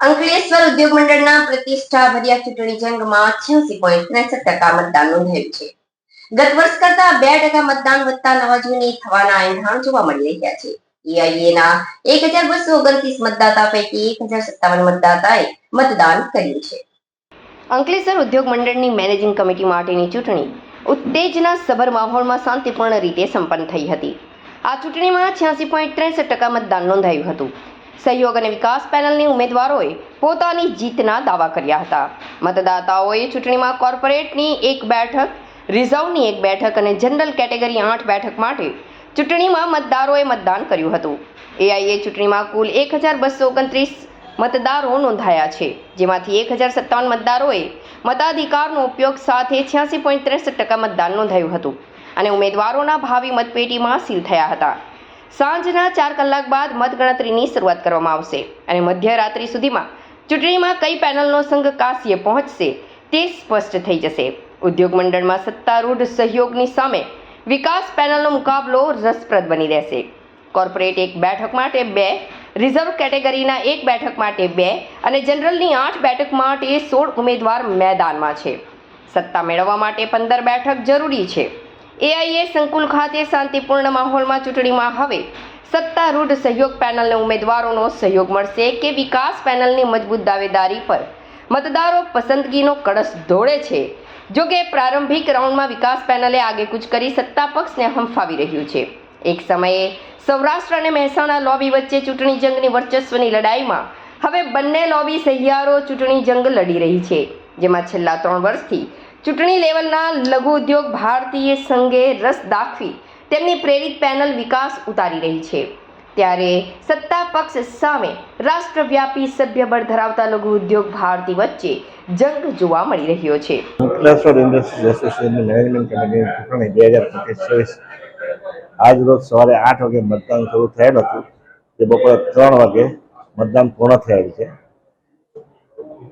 અંકલેશ્વર ઉદ્યોગ મંડળના પ્રતિષ્ઠા ભર્યા ચૂંટણી જંગમાં છ્યાસી પોઈન્ટ ત્રેસઠ ટકા મતદાન નોંધાયું છે. ગત વર્ષ કરતા બે ટકા મતદાન વધતા નવાજૂની થવાના એંધાણ જોવા મળી રહ્યા છે. EIA ના એક હજાર બસો ઓગણત્રીસ મતદાતા પૈકી એક હજાર સત્તાવન મતદાતાએ મતદાન કર્યું છે. અંકલેશ્વર ઉદ્યોગ મંડળની મેનેજિંગ કમિટી માટેની ચૂંટણી ઉત્તેજના સભર માહોલમાં શાંતિપૂર્ણ રીતે સંપન્ન થઈ હતી. આ ચૂંટણીમાં છ્યાસી પોઈન્ટ ત્રેસઠ ટકા મતદાન નોંધાયું હતું. સહયોગ અને વિકાસ પેનલની ઉમેદવારોએ પોતાની જીતના દાવા કર્યા હતા. મતદાતાઓએ ચૂંટણીમાં કોર્પોરેટની એક બેઠક, રિઝર્વની એક બેઠક અને જનરલ કેટેગરી આઠ બેઠક માટે ચૂંટણીમાં મતદારોએ મતદાન કર્યું હતું. એઆઈએ ચૂંટણીમાં કુલ એક હજાર બસો ઓગણત્રીસ મતદારો નોંધાયા છે, જેમાંથી એક હજાર સત્તાવન મતદારોએ મતાધિકારનો ઉપયોગ સાથે છ્યાસી પોઈન્ટ ત્રેસઠ ટકા મતદાન નોંધાયું હતું અને ઉમેદવારોના ભાવિ મતપેટીમાં સીલ થયા હતા. સાંજના ચાર કલાક બાદ મતગણતરીની શરૂઆત કરવામાં આવશે અને મધ્યરાત્રિ સુધીમાં ચૂંટણીમાં કઈ પેનલનો સંઘ કાશીએ પહોંચશે તે સ્પષ્ટ થઈ જશે. ઉદ્યોગ મંડળમાં સત્તારૂઢ સહયોગની સામે વિકાસ પેનલનો મુકાબલો રસપ્રદ બની રહેશે. કોર્પોરેટ એક બેઠક માટે બે, રિઝર્વ કેટેગરીના એક બેઠક માટે બે અને જનરલની આઠ બેઠક માટે સોળ ઉમેદવાર મેદાનમાં છે. સત્તા મેળવવા માટે પંદર બેઠક જરૂરી છે. એઆઈએ સંકુલ ખાતે શાંતિપૂર્ણ માહોલમાં ચૂંટણીમાં હવે સત્તારૂઢ સહયોગ પેનલને ઉમેદવારોનો સહયોગ મળશે કે વિકાસ પેનલની મજબૂત દાવેદારી પર? મતદારો પસંદગીનો કળશ દોડે છે. જો કે પ્રારંભિક રાઉન્ડમાં વિકાસ પેનલે આગેકૂચ કરી સત્તા પક્ષને હંફાવી રહ્યું છે. એક સમયે સૌરાષ્ટ્ર અને મહેસાણા લોબી વચ્ચે ચૂંટણી જંગની વર્ચસ્વની લડાઈમાં હવે બંને લોબી સહિયારો ચૂંટણી જંગ લડી રહી છે, જેમાં છેલ્લા ત્રણ વર્ષથી ચૂંટણી લેવલના લઘુ ઉદ્યોગ ભારતીય સંઘે રસ દાખવી તેમની પ્રેરિત પેનલ વિકાસ ઉતારી રહી છે. ત્યારે સત્તા પક્ષ સામે રાષ્ટ્રવ્યાપી સભ્યબળ ધરાવતા લઘુ ઉદ્યોગ ભારતી વચ્ચે જંગ જોવા મળી રહ્યો છે. આજ રોજ સવારે આઠ વાગે મતદાન શરૂ થયેલ હતું. તે બપોરે ત્રણ વાગે મતદાન પૂર્ણ થયેલ છે.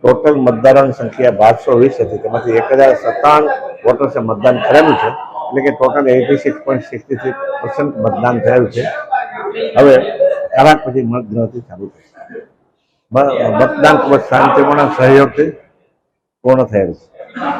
ટોટલ મતદારોની સંખ્યા બારસો વીસ હતી. તેમાંથી એક હજાર સત્તાવન વોટર્સે મતદાન કરેલું છે. એટલે કે total eighty six point sixty three percent મતદાન થયેલું છે. હવે કલાક પછી મતગણતરી ચાલુ થશે. મતદાન ખૂબ જ શાંતિપૂર્ણ સહયોગથી પૂર્ણ થયેલ છે.